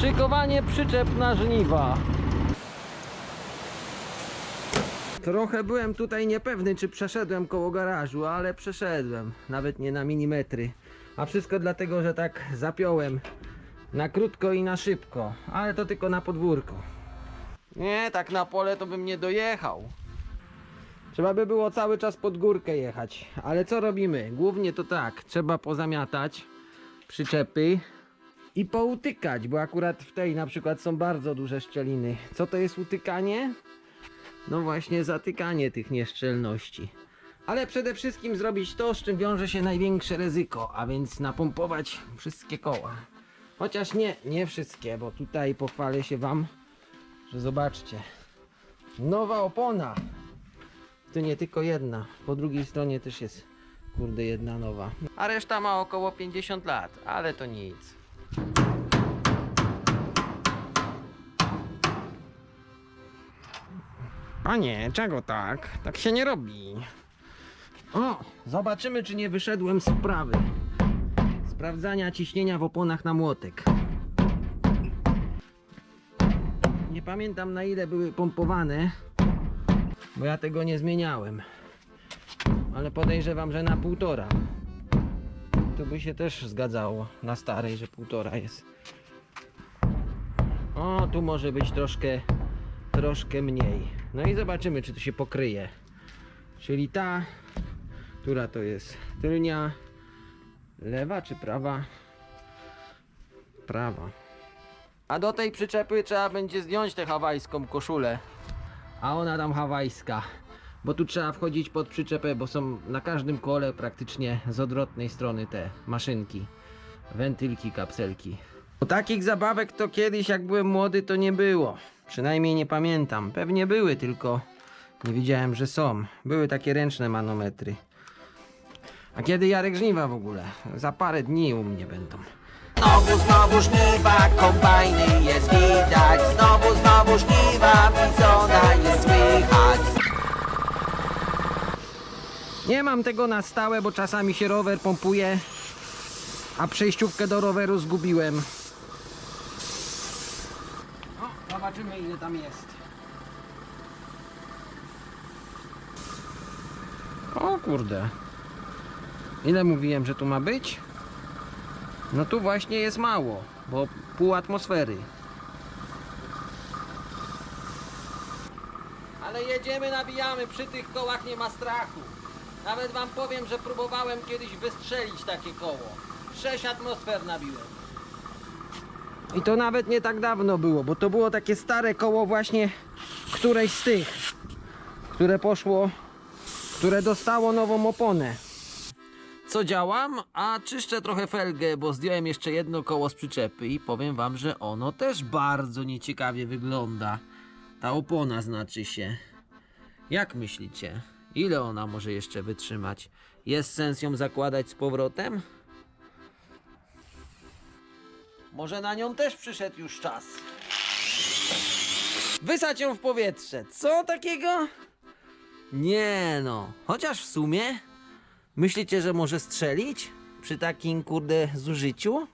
szykowanie przyczep na żniwa. Trochę byłem tutaj niepewny, czy przeszedłem koło garażu, ale przeszedłem. Nawet nie na milimetry. A wszystko dlatego, że tak zapiąłem na krótko i na szybko. Ale to tylko na podwórko. Nie, tak na pole to bym nie dojechał. Trzeba by było cały czas pod górkę jechać. Ale co robimy? Głównie to tak, trzeba pozamiatać przyczepy i poutykać, bo akurat w tej na przykład są bardzo duże szczeliny. Co to jest utykanie? No właśnie zatykanie tych nieszczelności. Ale przede wszystkim zrobić to, z czym wiąże się największe ryzyko, a więc napompować wszystkie koła. Chociaż nie, nie wszystkie, bo tutaj pochwalę się wam, że zobaczcie. Nowa opona. To nie tylko jedna. Po drugiej stronie też jest kurde jedna nowa. A reszta ma około 50 lat, ale to nic. Panie, czego tak? Tak się nie robi. O, zobaczymy czy nie wyszedłem z wprawy. Sprawdzania ciśnienia w oponach na młotek. Nie pamiętam na ile były pompowane, bo ja tego nie zmieniałem. Ale podejrzewam, że na półtora. To by się też zgadzało na starej, że półtora jest. O, tu może być troszkę, troszkę mniej. No i zobaczymy, czy to się pokryje. Czyli ta, która to jest tylnia, lewa czy prawa? Prawa. A do tej przyczepy trzeba będzie zdjąć tę hawajską koszulę. A ona tam hawajska. Bo tu trzeba wchodzić pod przyczepę, bo są na każdym kole praktycznie z odwrotnej strony te maszynki. Wentylki, kapselki. Bo takich zabawek to kiedyś jak byłem młody to nie było. Przynajmniej nie pamiętam. Pewnie były, tylko nie wiedziałem, że są. Były takie ręczne manometry. A kiedy Jarek żniwa w ogóle? Za parę dni u mnie będą. Znowu, znowu żniwa, kombajny jest widać Znowu, znowu żniwa, bizona jest słychać Nie mam tego na stałe, bo czasami się rower pompuje, a przejściówkę do roweru zgubiłem. O, zobaczymy ile tam jest. O kurde. Ile mówiłem, że tu ma być? No tu właśnie jest mało, bo pół atmosfery. Ale jedziemy, nabijamy, przy tych kołach nie ma strachu. Nawet wam powiem, że próbowałem kiedyś wystrzelić takie koło. 6 atmosfer nabiłem. I to nawet nie tak dawno było, bo to było takie stare koło właśnie któreś z tych, które poszło, które dostało nową oponę. Co działam? A czyszczę trochę felgę, bo zdjąłem jeszcze jedno koło z przyczepy i powiem wam, że ono też bardzo nieciekawie wygląda. Ta opona znaczy się. Jak myślicie? Ile ona może jeszcze wytrzymać? Jest sens ją zakładać z powrotem? Może na nią też przyszedł już czas. Wysać ją w powietrze. Co takiego? Nie no. Chociaż w sumie myślicie, że może strzelić? Przy takim kurde zużyciu?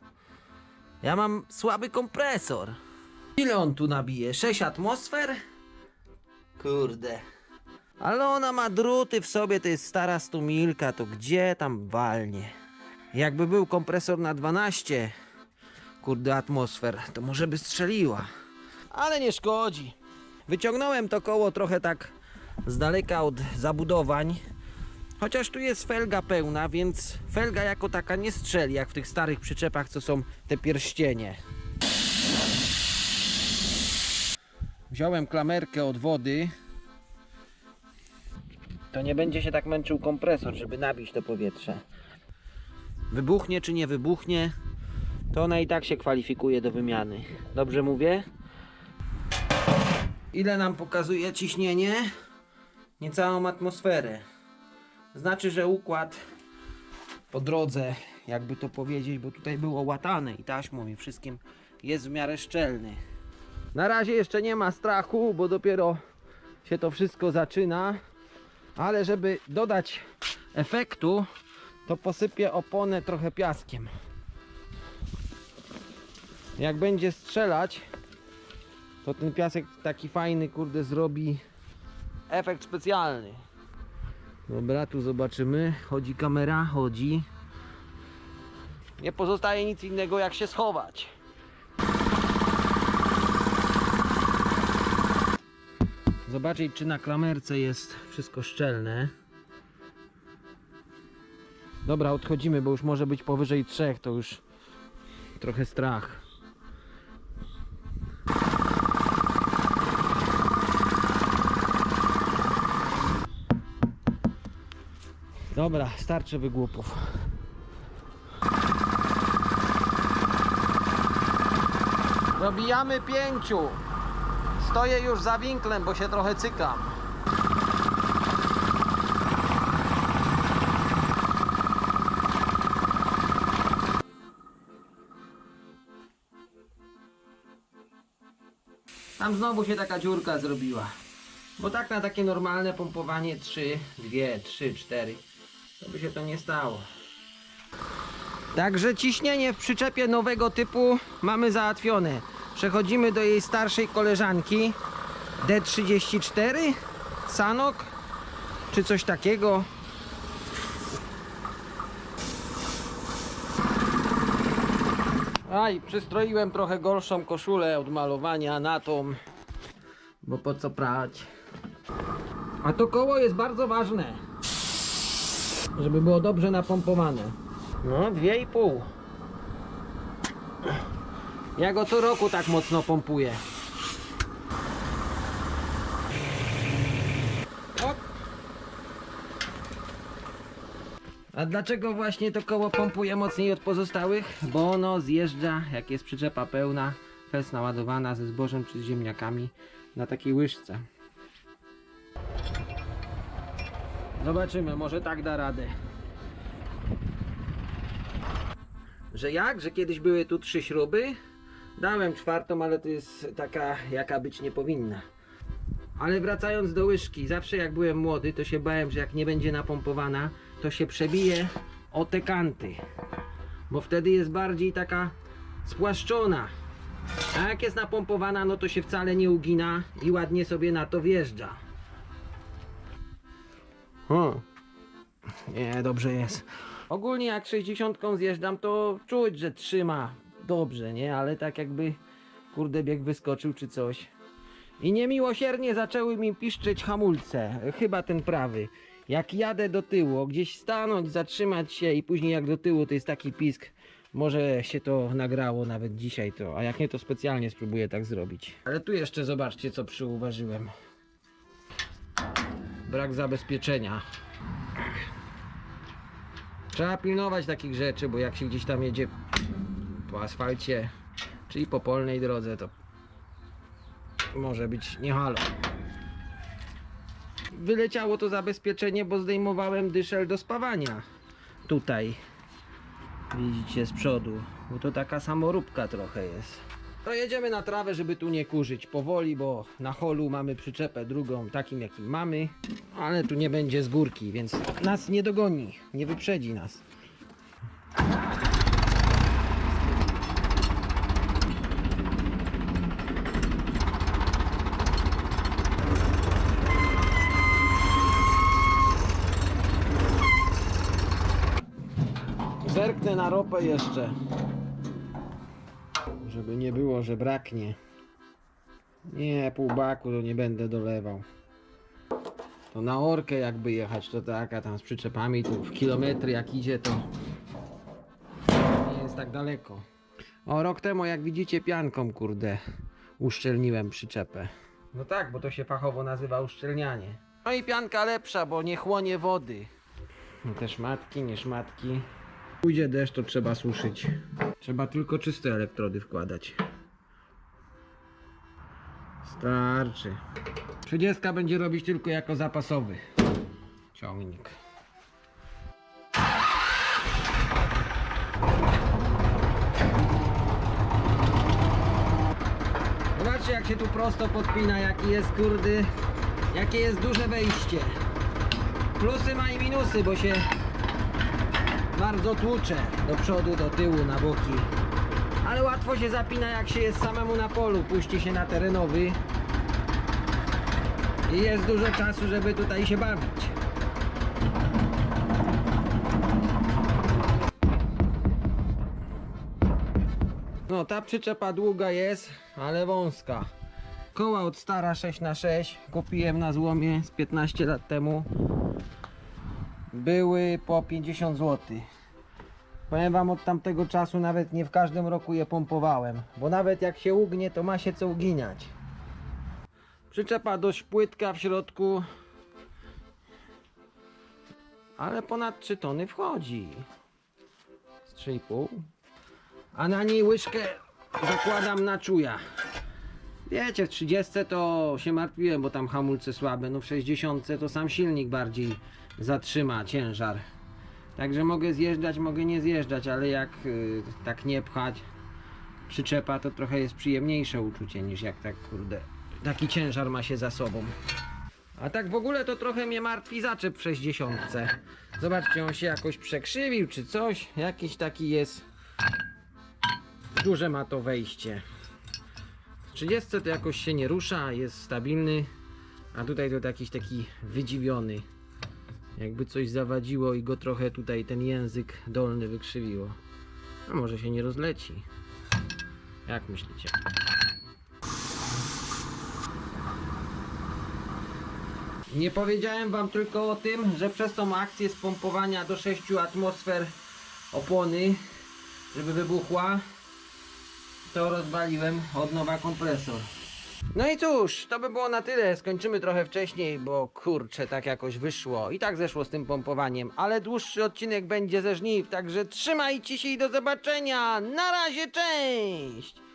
Ja mam słaby kompresor. Ile on tu nabije? 6 atmosfer? Kurde. Ale ona ma druty w sobie, to jest stara stumilka, to gdzie tam walnie? Jakby był kompresor na 12, kurde atmosfer, to może by strzeliła. Ale nie szkodzi. Wyciągnąłem to koło trochę tak z daleka od zabudowań. Chociaż tu jest felga pełna, więc felga jako taka nie strzeli, jak w tych starych przyczepach, co są te pierścienie. Wziąłem klamerkę od wody. To nie będzie się tak męczył kompresor, żeby nabić to powietrze. Wybuchnie czy nie wybuchnie, to ona i tak się kwalifikuje do wymiany. Dobrze mówię? Ile nam pokazuje ciśnienie? Niecałą atmosferę. Znaczy, że układ po drodze, jakby to powiedzieć, bo tutaj było łatane i taśmą i wszystkim jest w miarę szczelny. Na razie jeszcze nie ma strachu, bo dopiero się to wszystko zaczyna. Ale żeby dodać efektu, to posypię oponę trochę piaskiem. Jak będzie strzelać, to ten piasek taki fajny, kurde, zrobi efekt specjalny. Dobra, tu zobaczymy. Chodzi kamera, chodzi. Nie pozostaje nic innego jak się schować. Zobaczyć czy na klamerce jest wszystko szczelne. Dobra, odchodzimy, bo już może być powyżej trzech, to już trochę strach. Dobra, starczy wygłupów. Dobijamy pięciu. Stoję już za winklem, bo się trochę cykam. Tam znowu się taka dziurka zrobiła. Bo tak na takie normalne pompowanie 3, 2, 3, 4 to by się to nie stało. Także ciśnienie w przyczepie nowego typu mamy załatwione. Przechodzimy do jej starszej koleżanki D34 Sanok czy coś takiego. Aj, przystroiłem trochę gorszą koszulę od malowania na tą, bo po co prać. A to koło jest bardzo ważne, żeby było dobrze napompowane. No, dwie i pół. Ja go co roku tak mocno pompuję. A dlaczego właśnie to koło pompuje mocniej od pozostałych? Bo ono zjeżdża, jak jest przyczepa pełna, fest naładowana ze zbożem czy z ziemniakami na takiej łyżce. Zobaczymy, może tak da radę. Że jak? Że kiedyś były tu trzy śruby? Dałem czwartą, ale to jest taka, jaka być nie powinna. Ale wracając do łyżki, zawsze jak byłem młody, to się bałem, że jak nie będzie napompowana, to się przebije o te kanty. Bo wtedy jest bardziej taka spłaszczona. A jak jest napompowana, no to się wcale nie ugina i ładnie sobie na to wjeżdża. Hmm. Nie, dobrze jest. Ogólnie jak 60 zjeżdżam, to czuć, że trzyma dobrze, nie? Ale tak jakby kurde bieg wyskoczył czy coś. I niemiłosiernie zaczęły mi piszczeć hamulce, chyba ten prawy. Jak jadę do tyłu, gdzieś stanąć, zatrzymać się i później jak do tyłu to jest taki pisk. Może się to nagrało nawet dzisiaj to, a jak nie to specjalnie spróbuję tak zrobić. Ale tu jeszcze zobaczcie co przyuważyłem. Brak zabezpieczenia. Trzeba pilnować takich rzeczy, bo jak się gdzieś tam jedzie po asfalcie, czyli po polnej drodze, to może być nie halo. Wyleciało to zabezpieczenie, bo zdejmowałem dyszel do spawania. Tutaj. Widzicie z przodu, bo to taka samoróbka trochę jest. To jedziemy na trawę, żeby tu nie kurzyć powoli, bo na holu mamy przyczepę drugą, takim jakim mamy, ale tu nie będzie z górki, więc nas nie dogoni, nie wyprzedzi nas. Na ropę jeszcze. Żeby nie było, że braknie. Nie, pół baku to nie będę dolewał. To na orkę jakby jechać, to tak, a tam z przyczepami tu w kilometry jak idzie to nie jest tak daleko. O, rok temu jak widzicie pianką kurde uszczelniłem przyczepę. No tak, bo to się fachowo nazywa uszczelnianie. No i pianka lepsza, bo nie chłonie wody. No te szmatki, nie szmatki. Pójdzie deszcz, to trzeba suszyć. Trzeba tylko czyste elektrody wkładać. Starczy. 30 będzie robić tylko jako zapasowy ciągnik. Zobaczcie jak się tu prosto podpina, jaki jest kurdy, jakie jest duże wejście. Plusy ma i minusy, bo się bardzo tłucze do przodu, do tyłu, na boki. Ale łatwo się zapina jak się jest samemu na polu, puści się na terenowy i jest dużo czasu, żeby tutaj się bawić. No ta przyczepa długa jest, ale wąska. Koła od stara 6x6 kupiłem na złomie z 15 lat temu. Były po 50 zł. Powiem wam od tamtego czasu nawet nie w każdym roku je pompowałem, bo nawet jak się ugnie to ma się co uginiać. Przyczepa dość płytka w środku, ale ponad 3 tony wchodzi. Z 3,5. A na niej łyżkę zakładam na czuja. Wiecie, w 30 to się martwiłem, bo tam hamulce słabe. No w 60 to sam silnik bardziej zatrzyma ciężar. Także mogę zjeżdżać, mogę nie zjeżdżać, ale jak y, tak nie pchać przyczepa, to trochę jest przyjemniejsze uczucie niż jak tak kurde taki ciężar ma się za sobą. A tak w ogóle to trochę mnie martwi zaczep w 60. Zobaczcie, on się jakoś przekrzywił czy coś. Jakiś taki jest. Duże ma to wejście. W 30 to jakoś się nie rusza, jest stabilny. A tutaj to jakiś taki wydziwiony. Jakby coś zawadziło i go trochę tutaj ten język dolny wykrzywiło. A może się nie rozleci. Jak myślicie? Nie powiedziałem wam tylko o tym, że przez tą akcję spompowania do 6 atmosfer opony, żeby wybuchła, to rozwaliłem od nowa kompresor. No i cóż, to by było na tyle. Skończymy trochę wcześniej, bo kurczę, tak jakoś wyszło. I tak zeszło z tym pompowaniem, ale dłuższy odcinek będzie ze żniw, także trzymajcie się i do zobaczenia. Na razie, cześć!